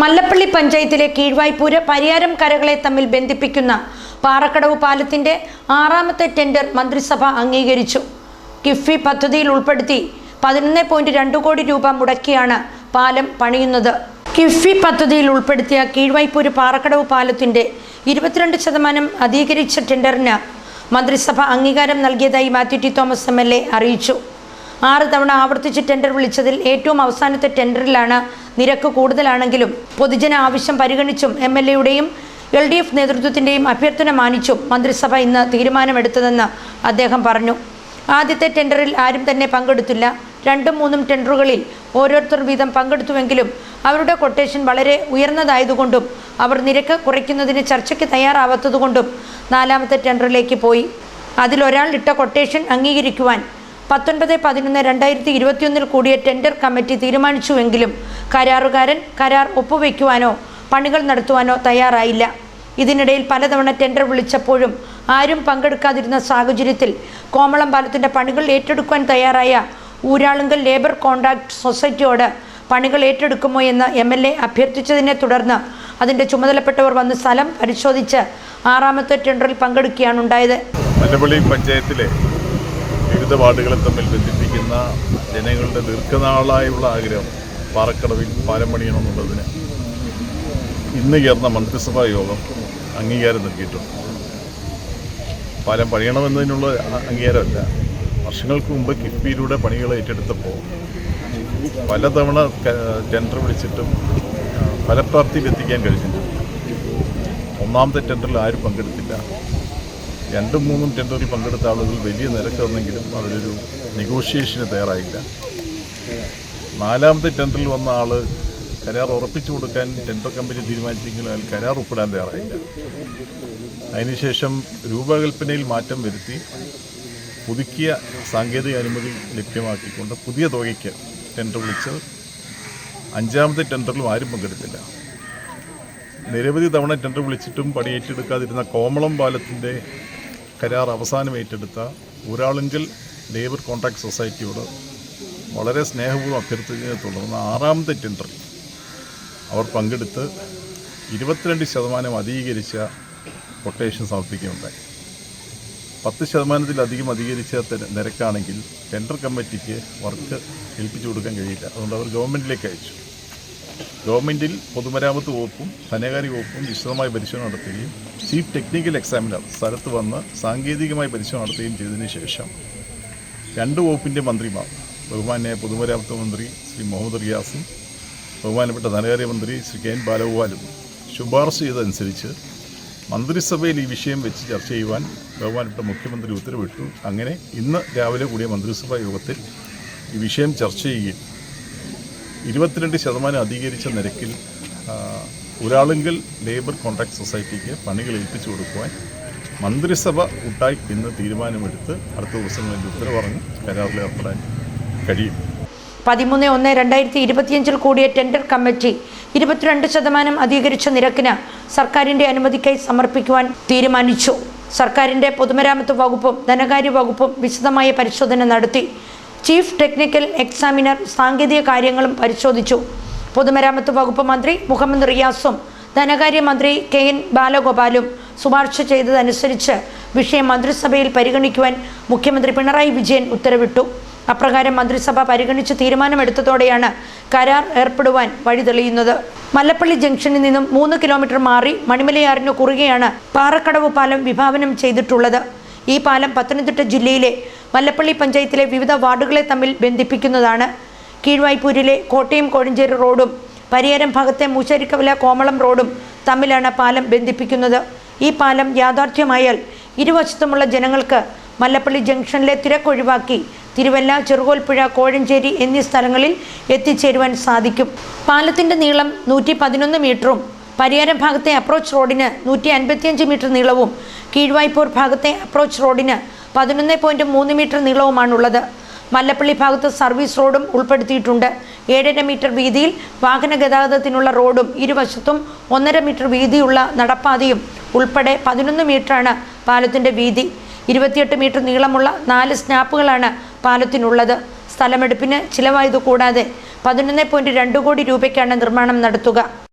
മല്ലപ്പള്ളി പഞ്ചായത്തിലെ കീഴ്വായ്പൂര് പരിയാരം കരകളെ തമ്മിൽ ബന്ധിപ്പിക്കുന്ന പാറക്കടവ് പാലത്തിന്റെ ആറാമത്തെ ടെൻഡർ മന്ത്രിസഭ അംഗീകരിച്ചു. കിഫ്ബി പദ്ധതിയിൽ ഉൾപ്പെടുത്തി പതിനൊന്ന് പോയിന്റ് രണ്ട് കോടി രൂപ മുടക്കിയാണ് പാലം പണിയുന്നത്. കിഫ്ബി പദ്ധതിയിൽ ഉൾപ്പെടുത്തിയ കീഴ്വായ്പൂര് പാറക്കടവ് പാലത്തിന്റെ ഇരുപത്തിരണ്ട് ശതമാനം അധികരിച്ച ടെൻഡറിന് മന്ത്രിസഭ അംഗീകാരം നൽകിയതായി Mathew T Thomas M L A അറിയിച്ചു. ആറ് തവണ ആവർത്തിച്ച് ടെൻഡർ വിളിച്ചതിൽ ഏറ്റവും അവസാനത്തെ ടെൻഡറിലാണ് നിരക്ക് കൂടുതലാണെങ്കിലും പൊതുജന ആവശ്യം പരിഗണിച്ചും എം എൽ എയുടെയും എൽ ഡി എഫ് നേതൃത്വത്തിന്റെയും അഭ്യർത്ഥന മാനിച്ചും മന്ത്രിസഭ ഇന്ന് തീരുമാനമെടുത്തതെന്ന് അദ്ദേഹം പറഞ്ഞു. ആദ്യത്തെ ടെൻഡറിൽ ആരും തന്നെ പങ്കെടുത്തില്ല. രണ്ടും മൂന്നും ടെൻഡറുകളിൽ ഓരോരുത്തർ വീതം പങ്കെടുത്തുവെങ്കിലും അവരുടെ കൊട്ടേഷൻ വളരെ ഉയർന്നതായതുകൊണ്ടും അവർ നിരക്ക് കുറയ്ക്കുന്നതിന് ചർച്ചയ്ക്ക് തയ്യാറാവാത്തതുകൊണ്ടും നാലാമത്തെ ടെൻഡറിലേക്ക് പോയി. അതിലൊരാൾ ഇട്ട കൊട്ടേഷൻ അംഗീകരിക്കുവാൻ പത്തൊൻപത് പതിനൊന്ന് രണ്ടായിരത്തി ഇരുപത്തിയൊന്നിൽ കൂടിയ ടെൻഡർ കമ്മിറ്റി തീരുമാനിച്ചുവെങ്കിലും കരാറുകാരൻ കരാർ ഒപ്പുവെക്കുവാനോ പണികൾ നടത്തുവാനോ തയ്യാറായില്ല. ഇതിനിടയിൽ പലതവണ ടെൻഡർ വിളിച്ചപ്പോഴും ആരും പങ്കെടുക്കാതിരുന്ന സാഹചര്യത്തിൽ കോമളം പാലത്തിന്റെ പണികൾ ഏറ്റെടുക്കുവാൻ തയ്യാറായ ഊരാളുങ്കൽ ലേബർ കോൺട്രാക്ട് സൊസൈറ്റിയോട് പണികൾ ഏറ്റെടുക്കുമോ എന്ന് എം എൽ എ അഭ്യർത്ഥിച്ചതിനെ തുടർന്ന് അതിന്റെ ചുമതലപ്പെട്ടവർ വന്ന് സ്ഥലം പരിശോധിച്ച് ആറാമത്തെ ടെൻഡറിൽ പങ്കെടുക്കുകയാണ് ഉണ്ടായത്. മല്ലപ്പള്ളി പഞ്ചായത്തിലെ വിവിധ വാർഡുകളെ തമ്മിൽ ബന്ധിപ്പിക്കുന്ന ജനങ്ങളുടെ ദീർഘനാളായുള്ള ആഗ്രഹം പാറക്കടവിൽ പാലം പണിയണമെന്നുള്ളതിന് ഇന്ന് ചേർന്ന മന്ത്രിസഭാ യോഗം അംഗീകാരം നൽകിയിട്ടുണ്ട്. പാലം പണിയണമെന്നതിനുള്ള അംഗീകാരമല്ല. വർഷങ്ങൾക്ക് മുമ്പ് കിഫ്ബിയിലൂടെ പണികൾ ഏറ്റെടുത്തപ്പോൾ പലതവണ ടെൻഡർ വിളിച്ചിട്ടും ഫലപ്രാപ്തിയിൽ എത്തിക്കാൻ കഴിഞ്ഞിട്ടുണ്ട് ഒന്നാമത്തെ ടെൻഡറിൽ ആരും പങ്കെടുത്തില്ല. രണ്ടും മൂന്നും ടെൻഡറിൽ പങ്കെടുത്ത ആളുകൾ വലിയ നിരക്ക് വന്നെങ്കിലും അവരൊരു നെഗോഷിയേഷന് തയ്യാറായില്ല. നാലാമത്തെ ടെൻഡറിൽ വന്ന ആൾ കരാർ ഉറപ്പിച്ചു കൊടുക്കാൻ ടെൻഡർ കമ്പനി തീരുമാനിച്ചെങ്കിലും അതിൽ കരാർ ഒപ്പിടാൻ തയ്യാറായില്ല. അതിനുശേഷം രൂപകൽപ്പനയിൽ മാറ്റം വരുത്തി പുതുക്കിയ സാങ്കേതിക അനുമതി ലഭ്യമാക്കിക്കൊണ്ട് പുതിയ തുകയ്ക്ക് ടെൻഡർ വിളിച്ച് അഞ്ചാമത്തെ ടെൻഡറിലും ആരും പങ്കെടുത്തില്ല. നിരവധി തവണ ടെൻഡർ വിളിച്ചിട്ടും പണിയേറ്റെടുക്കാതിരുന്ന കോമളം പാലത്തിന്റെ കരാർ അവസാനം ഏറ്റെടുത്ത ഒരാളെങ്കിൽ ലേബർ കോൺട്രാക്ട് സൊസൈറ്റിയോട് വളരെ സ്നേഹപൂർവം അഭ്യർത്ഥിച്ചതിനെ തുടർന്ന് ആറാമത്തെ ടെൻഡറിൽ അവർ പങ്കെടുത്ത് ഇരുപത്തിരണ്ട് ശതമാനം അധികരിച്ച കൊട്ടേഷൻ സമർപ്പിക്കുകയുണ്ടായി. പത്ത് ശതമാനത്തിലധികം അധികരിച്ച നിരക്കാണെങ്കിൽ ടെൻഡർ കമ്മിറ്റിക്ക് വർക്ക് ഏൽപ്പിച്ചു കൊടുക്കാൻ കഴിയില്ല. അതുകൊണ്ട് അവർ ഗവൺമെന്റിലേക്ക് അയച്ചു. ഗവൺമെന്റിൽ പൊതുമരാമത്ത് വകുപ്പും ധനകാര്യ വകുപ്പും വിശദമായ പരിശോധന നടത്തുകയും ചീഫ് ടെക്നിക്കൽ എക്സാമിനർ സ്ഥലത്ത് വന്ന് സാങ്കേതികമായി പരിശോധന നടത്തുകയും ചെയ്തതിന് ശേഷം രണ്ട് വകുപ്പിന്റെ മന്ത്രിമാർ ബഹുമാന്യ പൊതുമരാമത്ത് മന്ത്രി ശ്രീ മുഹമ്മദ് റിയാസും ബഹുമാനപ്പെട്ട ധനകാര്യമന്ത്രി ശ്രീ കെ എൻ ബാലഗോപാലും ശുപാർശ ചെയ്തതനുസരിച്ച് മന്ത്രിസഭയിൽ ഈ വിഷയം വെച്ച് ചർച്ച ചെയ്യുവാൻ ബഹുമാനപ്പെട്ട മുഖ്യമന്ത്രി ഉത്തരവിട്ടു. അങ്ങനെ ഇന്ന് രാവിലെ കൂടിയ മന്ത്രിസഭാ യോഗത്തിൽ ഈ വിഷയം ചർച്ച ചെയ്യുകയും ഇരുപത്തിരണ്ട് ശതമാനം അധികരിച്ച നിരക്കിൽ ഒരാളെങ്കിൽ ലേബർ കോൺട്രാക്ട് സൊസൈറ്റിക്ക് പണികൾ ഏൽപ്പിച്ചു കൊടുക്കുവാൻ മന്ത്രിസഭ ഉണ്ടായി ഇന്ന് തീരുമാനമെടുത്ത് അടുത്ത ദിവസങ്ങളിൽ ഉത്തരവറങ്ങി കരാറിൽ ഏർപ്പെടാൻ കഴിയും. പതിമൂന്ന് ഒന്ന് രണ്ടായിരത്തി ഇരുപത്തിയഞ്ചിൽ കൂടിയ ടെൻഡർ കമ്മിറ്റി ഇരുപത്തിരണ്ട് ശതമാനം അധികരിച്ച നിരക്കിന് സർക്കാരിന്റെ അനുമതിക്കായി സമർപ്പിക്കുവാൻ തീരുമാനിച്ചു. സർക്കാരിന്റെ പൊതുമരാമത്ത് വകുപ്പും ധനകാര്യ വകുപ്പും വിശദമായ പരിശോധന നടത്തി. ചീഫ് ടെക്നിക്കൽ എക്സാമിനർ സാങ്കേതിക കാര്യങ്ങളും പരിശോധിച്ചു. പൊതുമരാമത്ത് വകുപ്പ് മന്ത്രി മുഹമ്മദ് റിയാസും ധനകാര്യമന്ത്രി കെ എൻ ബാലഗോപാലും ശുപാർശ ചെയ്തതനുസരിച്ച് വിഷയം മന്ത്രിസഭയിൽ പരിഗണിക്കുവാൻ മുഖ്യമന്ത്രി പിണറായി വിജയൻ ഉത്തരവിട്ടു. അപ്രകാരം മന്ത്രിസഭ പരിഗണിച്ച് തീരുമാനമെടുത്തതോടെയാണ് കരാർ ഏർപ്പെടുവാൻ വഴി തെളിയുന്നത് മല്ലപ്പള്ളി ജംഗ്ഷനിൽ നിന്നും മൂന്ന് കിലോമീറ്റർ മാറി മണിമലയാറിന് കുറുകെയാണ് പാറക്കടവ് പാലം വിഭാവനം ചെയ്തിട്ടുള്ളത്. ഈ പാലം പത്തനംതിട്ട ജില്ലയിലെ മല്ലപ്പള്ളി പഞ്ചായത്തിലെ വിവിധ വാർഡുകളെ തമ്മിൽ ബന്ധിപ്പിക്കുന്നതാണ്. കീഴ്വായ്പൂരിലെ കോട്ടയം കോഴഞ്ചേരി റോഡും പരിയാരം ഭാഗത്തെ മൂശേരിക്കവല കോമളം റോഡും തമ്മിലാണ് പാലം ബന്ധിപ്പിക്കുന്നത്. ഈ പാലം യാഥാർത്ഥ്യമായാൽ ഇരുവശത്തുമുള്ള ജനങ്ങൾക്ക് മല്ലപ്പള്ളി ജംഗ്ഷനിലെ തിരക്കൊഴിവാക്കി തിരുവല്ല ചെറുകോൽപ്പുഴ കോഴഞ്ചേരി എന്നീ സ്ഥലങ്ങളിൽ എത്തിച്ചേരുവാൻ സാധിക്കും. പാലത്തിന്റെ നീളം നൂറ്റി പതിനൊന്ന് മീറ്ററും പരിയാരം ഭാഗത്തെ അപ്രോച്ച് റോഡിന് നൂറ്റി അൻപത്തിയഞ്ച് മീറ്റർ നീളവും കീഴ്വായ്പൂർ ഭാഗത്തെ അപ്രോച്ച് റോഡിന് പതിനൊന്ന് പോയിന്റ് മൂന്ന് മീറ്റർ നീളവുമാണുള്ളത്. മല്ലപ്പള്ളി ഭാഗത്ത് സർവീസ് റോഡും ഉൾപ്പെടുത്തിയിട്ടുണ്ട്. ഏഴര മീറ്റർ വീതിയിൽ വാഹന ഗതാഗതത്തിനുള്ള റോഡും ഇരുവശത്തും ഒന്നര മീറ്റർ വീതിയുള്ള നടപ്പാതയും ഉൾപ്പെടെ പതിനൊന്ന് മീറ്ററാണ് പാലത്തിന്റെ വീതി. ഇരുപത്തിയെട്ട് മീറ്റർ നീളമുള്ള നാല് സ്നാപ്പുകളാണ് പാലത്തിനുള്ളത്. സ്ഥലമെടുപ്പിന് ചിലവായത് കൂടാതെ പതിനൊന്ന് പോയിന്റ് രണ്ട് കോടി രൂപയ്ക്കാണ് നിർമ്മാണം നടത്തുക.